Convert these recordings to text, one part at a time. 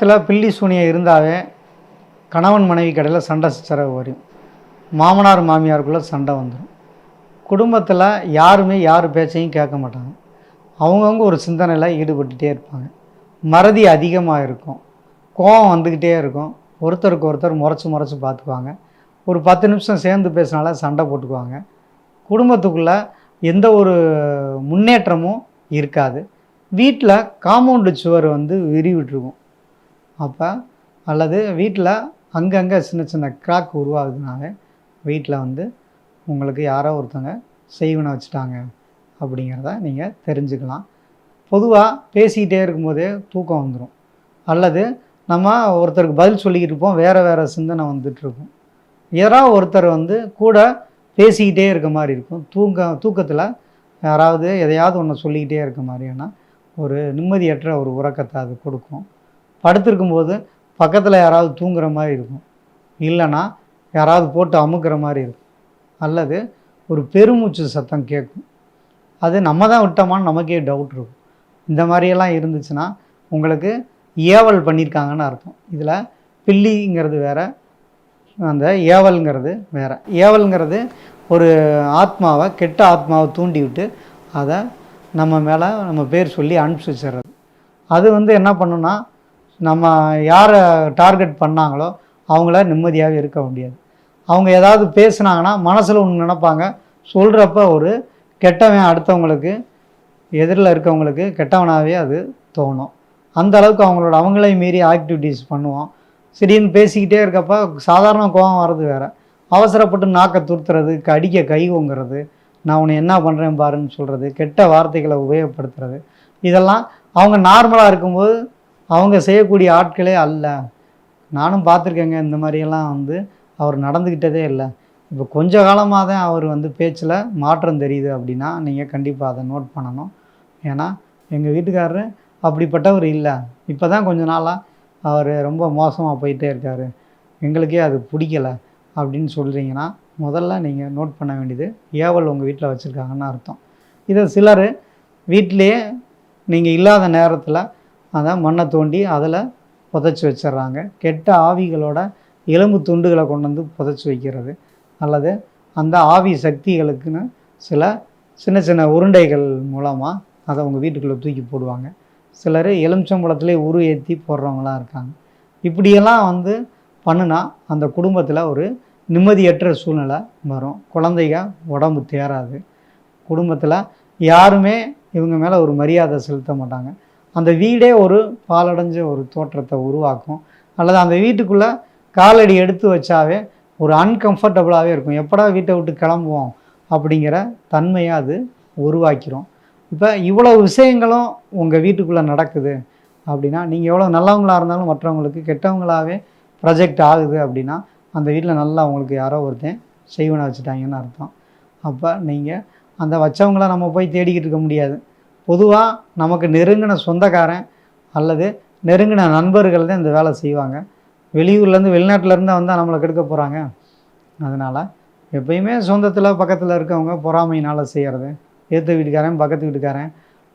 குடும்பத்தில் பில்லி சூனியம் இருந்தாவே கணவன் மனைவி கடையில் சண்டை சச்சரவு வரும். மாமனார் மாமியாருக்குள்ளே சண்டை வந்துடும் குடும்பத்தில் யாருமே யார் பேச்சையும் கேட்க மாட்டாங்க. அவங்கவுங்க ஒரு சிந்தனையில் ஈடுபட்டுட்டே இருப்பாங்க. மறதி அதிகமாக இருக்கும். கோபம் வந்துக்கிட்டே இருக்கும். ஒருத்தருக்கு ஒருத்தர் முறைச்சி முறைச்சி பார்த்துக்குவாங்க ஒரு பத்து நிமிஷம் சேர்ந்து பேசினால சண்டை போட்டுக்குவாங்க. குடும்பத்துக்குள்ளே எந்த ஒரு முன்னேற்றமும் இருக்காது. வீட்டில் காம்பவுண்டு சுவர் வந்து விரிவிட்டுருக்கும். அப்போ அல்லது வீட்டில் அங்கங்கே சின்ன சின்ன கிராக் உருவாகுதுனாவே வீட்டில் வந்து உங்களுக்கு யாரோ ஒருத்தவங்க செய்வனை வச்சுட்டாங்க அப்படிங்கிறத நீங்கள் தெரிஞ்சுக்கலாம். பொதுவாக பேசிக்கிட்டே இருக்கும்போதே தூக்கம் வந்துடும் அல்லது நம்ம ஒருத்தருக்கு பதில் சொல்லிக்கிட்டு இருப்போம் வேறு வேறு சிந்தனை வந்துட்டுருக்கும் யாராவது ஒருத்தர் வந்து கூட பேசிக்கிட்டே இருக்க மாதிரி இருக்கும். தூங்க தூக்கத்தில் யாராவது எதையாவது ஒன்று சொல்லிக்கிட்டே இருக்க மாதிரியான ஒரு நிம்மதியற்ற ஒரு உறக்கத்தை அது கொடுக்கும். படுத்திருக்கும்போது பக்கத்தில் யாராவது தூங்குற மாதிரி இருக்கும். இல்லைன்னா யாராவது போட்டு அமுக்குற மாதிரி இருக்கும். அல்லது ஒரு பெருமூச்சு சத்தம் கேட்கும். அது நம்ம தான் விட்டோமான்னு நமக்கே டவுட் இருக்கும். இந்த மாதிரியெல்லாம் இருந்துச்சுன்னா உங்களுக்கு ஏவல் பண்ணியிருக்காங்கன்னு அர்த்தம். இதில் பில்லிங்கிறது வேற அந்த ஏவல்ங்கிறது வேறு. ஏவல்ங்கிறது ஒரு ஆத்மாவை கெட்ட ஆத்மாவை தூண்டி விட்டு அதை நம்ம மேலே நம்ம பேர் சொல்லி அனுப்பிச்சி வச்சிடுறது. அது வந்து என்ன பண்ணுன்னா நம்ம யாரை டார்கெட் பண்ணாங்களோ அவங்கள நிம்மதியாக இருக்க முடியாது. அவங்க ஏதாவது பேசுனாங்கன்னா மனசில் ஒன்று நினப்பாங்க. சொல்கிறப்ப ஒரு கெட்டவன் அடுத்தவங்களுக்கு எதிரில் இருக்கவங்களுக்கு கெட்டவனாகவே அது தோணும். அந்த அளவுக்கு அவங்களோட அவங்களே மீறி ஆக்டிவிட்டீஸ் பண்ணுவோம். சரின்னு பேசிக்கிட்டே இருக்கப்ப சாதாரண கோபம் வர்றது வேறு. அவசரப்பட்டு நாக்கை துருத்துறது அடிக்க கை ஓங்குறது நான் உன்னை என்ன பண்ணுறேன் பாருன்னு சொல்கிறது கெட்ட வார்த்தைகளை உபயோகப்படுத்துறது. இதெல்லாம் அவங்க நார்மலாக இருக்கும்போது அவங்க செய்யக்கூடிய ஆட்களே அல்ல. நானும் பார்த்துருக்கேங்க இந்த மாதிரியெல்லாம் வந்து அவர் நடந்துக்கிட்டதே இல்லை. இப்போ கொஞ்ச காலமாக தான் அவர் வந்து பேச்சில் மாற்றம் தெரியுது அப்படின்னா நீங்கள் கண்டிப்பாக அதை நோட் பண்ணணும். ஏன்னா எங்கள் வீட்டுக்காரரு அப்படிப்பட்டவர் இல்லை. இப்போ தான் கொஞ்ச நாளாக அவர் ரொம்ப மோசமாக போயிட்டே இருக்கார். எங்களுக்கே அது பிடிக்கல அப்படின்னு சொல்கிறீங்கன்னா முதல்ல நீங்கள் நோட் பண்ண வேண்டியது ஏவல் உங்கள் வீட்டில் வச்சுருக்காங்கன்னு அர்த்தம். இதை சிலர் வீட்டிலேயே நீங்கள் இல்லாத நேரத்தில் அதை மண்ணை தோண்டி அதில் புதைச்சி வச்சிடுறாங்க. கெட்ட ஆவிகளோட எலும்பு துண்டுகளை கொண்டு வந்து புதைச்சி வைக்கிறது. அல்லது அந்த ஆவி சக்திகளுக்குன்னு சில சின்ன சின்ன உருண்டைகள் மூலமாக அதை அவங்க வீட்டுக்குள்ளே தூக்கி போடுவாங்க. சிலர் எலுமிச்சம்பழத்திலே உரு ஏற்றி போடுறவங்களாம் இருக்காங்க. இப்படியெல்லாம் வந்து பண்ணுனா அந்த குடும்பத்தில் ஒரு நிம்மதியற்ற சூழ்நிலை வரும். குழந்தைங்க உடம்பு தேராது குடும்பத்தில் யாருமே இவங்க மேலே ஒரு மரியாதை செலுத்த மாட்டாங்க. அந்த வீடே ஒரு பாலடைஞ்ச ஒரு தோற்றத்தை உருவாக்கும். அல்லது அந்த வீட்டுக்குள்ளே காலடி எடுத்து வச்சாவே ஒரு அன்கம்ஃபர்டபுளாகவே இருக்கும். எப்படா வீட்டை விட்டு கிளம்புவோம் அப்படிங்கிற தன்மையை அது உருவாக்கிரும். இப்போ இவ்வளோ விஷயங்களும் உங்கள் வீட்டுக்குள்ளே நடக்குது அப்படின்னா நீங்கள் எவ்வளோ நல்லவங்களாக இருந்தாலும் மற்றவங்களுக்கு கெட்டவங்களாகவே ப்ரொஜெக்ட் ஆகுது அப்படின்னா அந்த வீட்டில் நல்லா அவங்களுக்கு யாரோ ஒருத்தன் செய்வனை வச்சுட்டாங்கன்னு அர்த்தம். அப்போ நீங்கள் அந்த வச்சவங்கள நம்ம போய் தேடிக்கிட்டு இருக்க முடியாது. பொதுவாக நமக்கு நெருங்கின சொந்தக்காரன் அல்லது நெருங்கின நண்பர்கள் தான் இந்த வேலை செய்வாங்க. வெளியூர்லேருந்து வெளிநாட்டிலேருந்து வந்தால் நம்மளை கெடுக்க போகிறாங்க அதனால் எப்பயுமே சொந்தத்தில் பக்கத்தில் இருக்கவங்க பொறாமையினால் செய்கிறது ஏற்ற வீட்டுக்காரன் பக்கத்து வீட்டுக்காரன்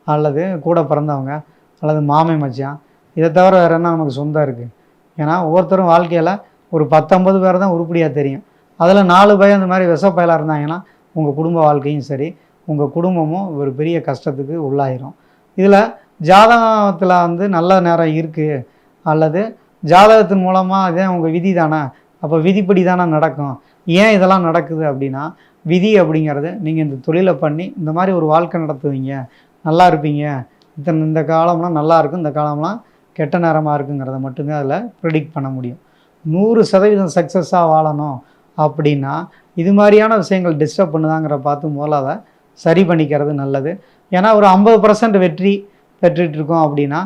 அல்லது கூட பிறந்தவங்க அல்லது மாமை மச்சான். இதை தவிர வேறு என்ன நமக்கு சொந்தம் இருக்குது ஏன்னா ஒவ்வொருத்தரும் வாழ்க்கையில் ஒரு பத்தொம்பது பேர் தான் உருப்படியாக தெரியும். அதில் நாலு பயம் அந்த மாதிரி விஷப்பயலாக இருந்தாங்கன்னா உங்கள் குடும்ப வாழ்க்கையும் சரி உங்கள் குடும்பமும் ஒரு பெரிய கஷ்டத்துக்கு உள்ளாயிரும். இதில் ஜாதகத்தில் வந்து நல்ல நேரம் இருக்குது அல்லது ஜாதகத்தின் மூலமாக இதே உங்கள் விதி தானே? அப்போ விதிப்படி தானே நடக்கும். ஏன் இதெல்லாம் நடக்குது அப்படின்னா விதி அப்படிங்கிறது நீங்கள் இந்த தொழிலை பண்ணி இந்த மாதிரி ஒரு வாழ்க்கை நடத்துவீங்க. நல்லா இருப்பீங்க. இத்தனை இந்த காலம்லாம் நல்லா இருக்கும். இந்த காலம்லாம் கெட்ட நேரமாக இருக்குங்கிறத மட்டுமே அதில் ப்ரிடிக்ட் பண்ண முடியும். நூறு சதவீதம் சக்ஸஸாக வாழணும் அப்படின்னா இது மாதிரியான விஷயங்கள் டிஸ்டர்ப் பண்ணுதாங்கிற பார்த்து முதல்ல அதை சரி பண்ணிக்கிறது நல்லது. ஏன்னா ஒரு ஐம்பது பர்சன்ட் வெற்றி பெற்றுட்டு இருக்கோம் அப்படின்னா